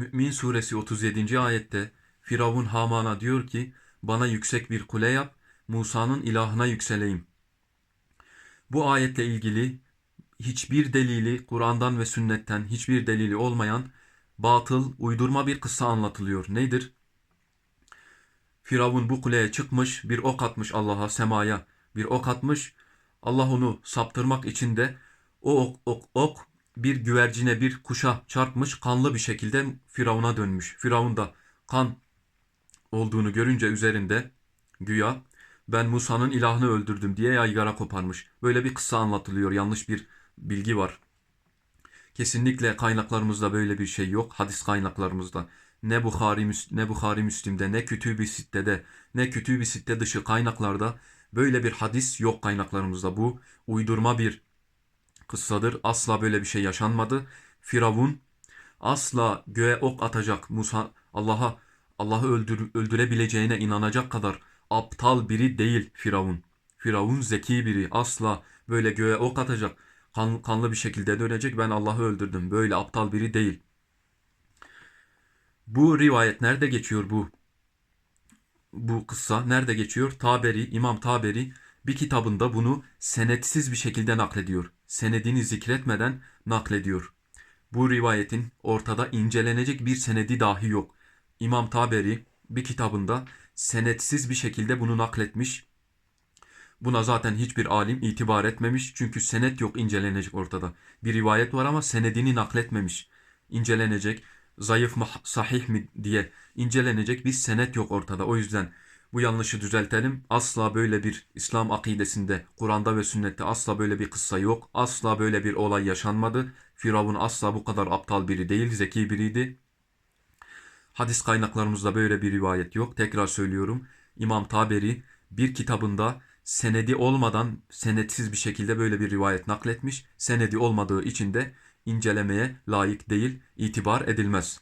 Mü'min suresi 37. ayette Firavun Haman'a diyor ki bana yüksek bir kule yap Musa'nın ilahına yükseleyim. Bu ayetle ilgili hiçbir delili Kur'an'dan ve sünnetten hiçbir delili olmayan batıl, uydurma bir kıssa anlatılıyor. Nedir? Firavun bu kuleye çıkmış, bir ok atmış Allah'a, semaya. Bir ok atmış. Allah onu saptırmak için de o ok, ok, ok bir güvercine, bir kuşa çarpmış, kanlı bir şekilde Firavun'a dönmüş. Firavun da kan olduğunu görünce üzerinde güya ben Musa'nın ilahını öldürdüm diye yaygara koparmış. Böyle bir kıssa anlatılıyor. Yanlış bir bilgi var. Kesinlikle kaynaklarımızda böyle bir şey yok. Hadis kaynaklarımızda. Ne Bukhari, ne Bukhari Müslim'de, ne Kütüb-i Sitte'de, ne Kütüb-i Sitte dışı kaynaklarda böyle bir hadis yok kaynaklarımızda. Bu uydurma bir kıssadır. Asla böyle bir şey yaşanmadı. Firavun asla göğe ok atacak Musa Allah'a Allah'ı öldür, öldürebileceğine inanacak kadar aptal biri değil Firavun. Firavun zeki biri. Asla böyle göğe ok atacak. kan- kanlı bir şekilde dönecek. Ben Allah'ı öldürdüm. Böyle aptal biri değil. Bu rivayet nerede geçiyor bu? Bu kıssa nerede geçiyor? Taberi, İmam Taberi bir kitabında bunu senetsiz bir şekilde naklediyor. Senedini zikretmeden naklediyor. Bu rivayetin ortada incelenecek bir senedi dahi yok. İmam Taberi bir kitabında senetsiz bir şekilde bunu nakletmiş. Buna zaten hiçbir alim itibar etmemiş. Çünkü senet yok incelenecek ortada. Bir rivayet var ama senedini nakletmemiş. İncelenecek, zayıf mı, sahih mi diye incelenecek bir senet yok ortada. O yüzden bu yanlışı düzeltelim. Asla böyle bir İslam akidesinde, Kur'an'da ve sünnette asla böyle bir kıssa yok. Asla böyle bir olay yaşanmadı. Firavun asla bu kadar aptal biri değil, zeki biriydi. Hadis kaynaklarımızda böyle bir rivayet yok. Tekrar söylüyorum. İmam Taberi bir kitabında senedi olmadan senetsiz bir şekilde böyle bir rivayet nakletmiş. Senedi olmadığı için de incelemeye layık değil, itibar edilmez.